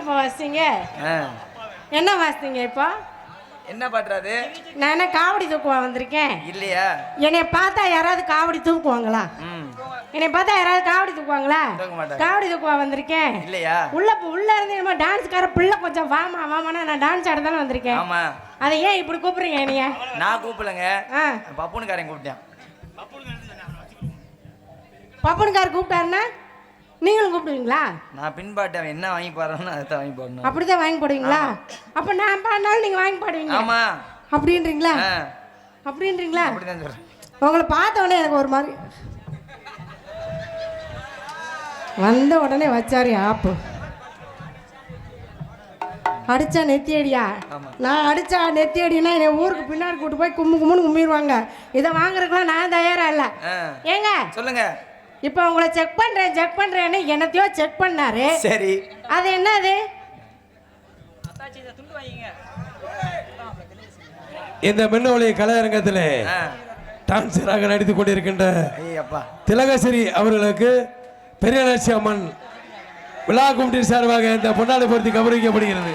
என்னப்பா வாசிங்க. என்ன வாசிங்க இப்போ? என்ன பாட்டுறாது நான் என்ன காவடி தூக்குவா வந்திருக்கேன்? இல்லையா? என்னை பார்த்தா யாராவது காவடி தூக்குவாங்களா? என்னை பார்த்தா யாராவது காவடி தூக்குவாங்களா. காவடி தூக்குவா வந்திருக்கேன்? இல்லையா? உள்ள உள்ள இருந்து என்னமோ டான்ஸ்கார பிள்ளை கொஞ்சம் வாமா வாமானா நான் டான்ஸ் ஆட தானே வந்திருக்கேன். ஆமா. அதை ஏன் இப்படி கூப்பிடுறீங்க என்னைய? நான் கூப்பிடலங்க. பப்புனுக்காரன் கூப்பிட்டேன். பப்பனுக்கார் கூப்பிட்டாருன்னா? நீங்களும் கூப்பிடுவீங்களா? நான் பின்பாட்டு அவன் என்ன வாங்கி பாடுறான்னு அதை வாங்கி போடணும். அப்படிதான் வாங்கி போடுவீங்களா? அப்ப நான் பாடினாலும் நீங்க வாங்கி பாடுவீங்க. ஆமா. அப்படின்றீங்களா? அப்படின்றீங்களா? அப்படிதான் சொல்றேன். உங்களை பார்த்த உடனே எனக்கு ஒரு மாதிரி. வந்த உடனே வச்சாரு ஆப்பு. அடிச்சா நெத்தி அடியா ஆமா. நான் அடிச்சா நெத்தி அடினா என்னை ஊருக்கு பின்னாடி கூட்டு போய் கும்மு கும்முன்னு கும்பிடுவாங்க இதை வாங்குறதுக்குலாம் நான் தயாரா இல்லை. ஏங்க? சொல்லுங்க. இப்போ உங்களை செக் பண்றேன் செக் பண்றேன்னு என்னத்தையோ செக் பண்ணாரு. சரி. அது என்னது? இந்த மின்னொளி கலையரங்கத்திலே டான்சராக நடித்துக் கொண்டிருக்கின்ற திலகஸ்ரீ அவர்களுக்கு பெரியலட்சி அம்மன் விழா கும்பிட்டி சார்பாக இந்த பொன்னாடை பொருத்தி கௌரவிக்கப்படுகிறது.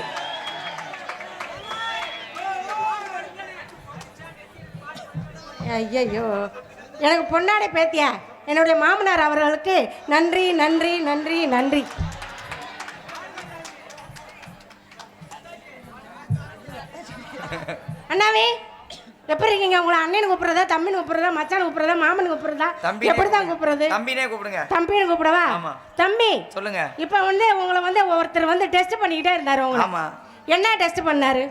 ஐயையோ எனக்கு பொன்னாடை பேத்தியா? என்னுடைய மாமனார் அவர்களுக்கு நன்றி நன்றி நன்றி நன்றி. அண்ணாவே எப்படி இருக்கீங்க? உங்களை அண்ணன் கூப்பிடுறதா தம்பின்னு கூப்பிடுறதா மச்சான் கூப்பிடுறதா மாமன் கூப்பிடுறதா? எப்படி தான் கூப்பிடுறது? தம்பினே கூப்பிடுங்க. தம்பின்னு கூப்பிடவா. தம்பி சொல்லுங்க. இப்போ வந்து உங்களை வந்து ஒருத்தர் வந்து டெஸ்ட் பண்ணிக்கிட்டே இருந்தாரு உங்களை என்ன டெஸ்ட் பண்ணாரு?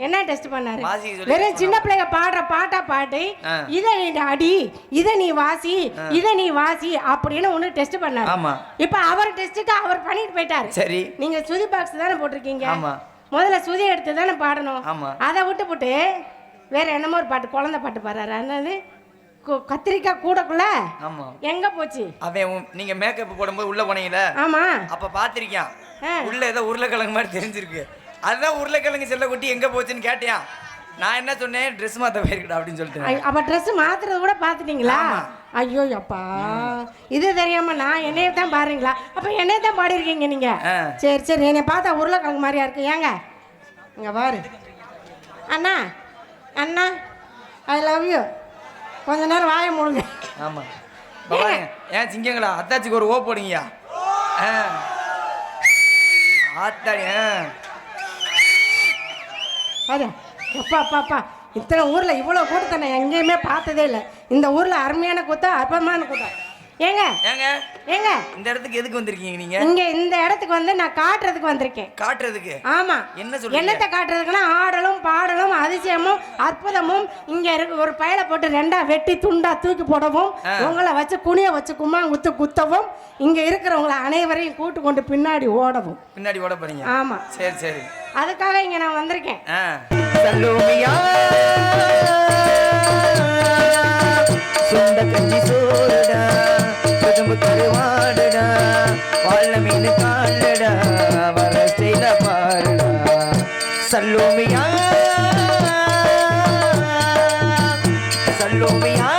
என்ன டெஸ்ட் பண்ணாரு? வெறும் சின்ன பிள்ளைங்க பாடுற பாட்டா பாட்டு. இதை நீ அடி இதை நீ வாசி இதை நீ வாசி அப்படின்னு ஒன்று டெஸ்ட் பண்ணாரு. இப்போ அவர் டெஸ்ட்டுக்கு அவர் பண்ணிட்டு போயிட்டாரு. சரி. நீங்க சுதி பாக்ஸ் தானே போட்டிருக்கீங்க? முதல்ல சுதி எடுத்து தானே பாடணும். அதை விட்டு போட்டு வேற என்னமோ ஒரு பாட்டு குழந்தை பாட்டு பாடுறாரு. என்னது? கு- கத்திரிக்காய் கூடக்குள்ள? எங்க போச்சு? அவன் நீங்க மேக்கப் போடும்போது உள்ள போனீங்கல்ல? ஆமா. அப்ப பாத்திருக்கான். உள்ள ஏதோ உருளைக்கிழங்கு மாதிரி தெரிஞ்சிருக்கு. அதுதான் உருளைக்கிழங்கு செல்ல குட்டி எங்க போச்சுன்னு கேட்டியான் நான் என்ன சொன்னேன்? ட்ரெஸ் மாத்த போயிருக்கடா அப்படின்னு சொல்லிட்டு. அப்ப ட்ரெஸ் மாத்துறது கூட பாத்துட்டீங்களா? ஆமா. ஐயோ அப்பா. இது தெரியாம நான் என்னைய தான் பாருங்களா அப்ப என்னைய தான் பாடிருக்கீங்க நீங்க. சரி சரி. என்னை பார்த்தா உருளைக்கிழங்கு மாதிரியா இருக்கு? ஏங்க? இங்க பாரு. அண்ணா அண்ணா ஐ லவ் யூ கொஞ்ச நேரம் வாய மூடுங்க. ஆமா. பாருங்க. ஏன் சிங்கங்களா? அத்தாச்சிக்கு ஒரு ஓ போடுங்கய்யா. ஆத்தாடி அது அப்பா அப்பா அப்பா. இத்தனை ஊரில் இவ்வளோ கூட்டத்தை நான் எங்கேயுமே பார்த்ததே இல்லை. இந்த ஊரில் அருமையான கூத்தா அற்பமான கூத்தா. ஏங்க? ஏங்க? ஏங்க? இந்த இடத்துக்கு எதுக்கு வந்திருக்கீங்க நீங்க? இங்க இந்த இடத்துக்கு வந்து நான் காட்டுறதுக்கு வந்திருக்கேன். காட்டுறதுக்கு? ஆமா. என்ன சொல்றீங்க? என்னத்தை காட்டுறதுக்குன்னா ஆடலும் பாடலும் அதிசயமும் அற்புதமும் இங்க இருக்கு. ஒரு பயலை போட்டு ரெண்டா வெட்டி துண்டா தூக்கி போடவும். உங்களை வச்சு குனிய வச்சு கும்மா குத்து குத்தவும் இங்க இருக்கிறவங்கள அனைவரையும் கூட்டு கொண்டு பின்னாடி ஓடவும். பின்னாடி ஓட போறீங்க. ஆமா. சரி சரி. அதுக்காக இங்க நான் வந்திருக்கேன். சல்லோமியா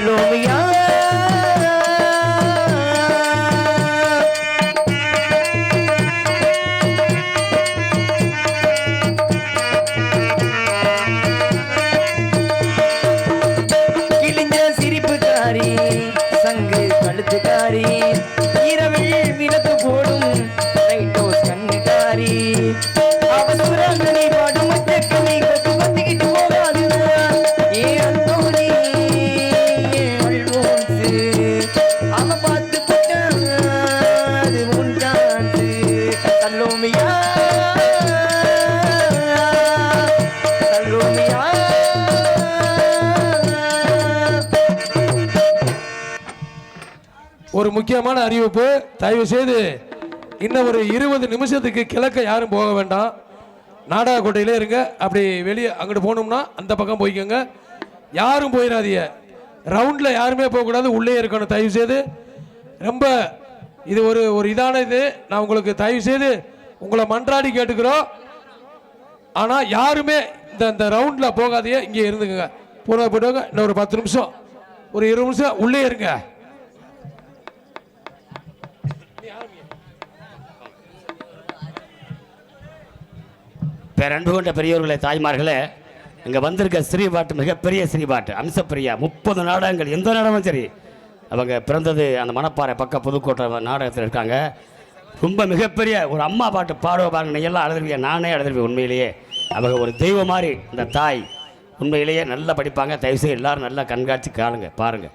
लुमिया ஒரு முக்கியமான அறிவிப்பு தயவு செய்து இன்னும் ஒரு இருபது நிமிஷத்துக்கு கிழக்க யாரும் போக வேண்டாம். நாடகக்கோட்டையிலே இருங்க. அப்படி வெளியே அங்கிட்டு போகணும்னா அந்த பக்கம் போய்க்கோங்க. யாரும் போயிடாதீங்க. ரவுண்டில் யாருமே போகக்கூடாது. உள்ளே இருக்கணும். தயவு செய்து ரொம்ப இது ஒரு ஒரு இதான இது. நான் உங்களுக்கு தயவு செய்து உங்களை மன்றாடி கேட்டுக்கிறோம். ஆனால் யாருமே இந்த இந்த ரவுண்டில் போகாதீங்க. இங்கே இருந்துக்குங்க. போனால் போயிடுவாங்க. இன்னும் ஒரு பத்து நிமிஷம் ஒரு இருபது நிமிஷம் உள்ளே இருங்க. பேரன்பு கொண்ட பெரியவர்களே தாய்மார்களே இங்கே வந்திருக்க ஸ்ரீபாட்டு மிகப்பெரிய ஸ்ரீபாட்டு அம்சப்பிரியா முப்பது நாடகங்கள் எந்த நாடகமும் சரி. அவங்க பிறந்தது அந்த மணப்பாறை பக்கம் புதுக்கோட்டை நாடகத்தில் இருக்காங்க. ரொம்ப மிகப்பெரிய ஒரு அம்மா பாட்டு பாடுவ பாருங்க நீ எல்லாம் நானே அழுதுருவேன் உண்மையிலேயே. அவங்க ஒரு தெய்வம் மாதிரி இந்த தாய் உண்மையிலேயே நல்லா படிப்பாங்க. தயவுசெய்து எல்லோரும் நல்லா கண்காட்சி காணுங்க பாருங்கள்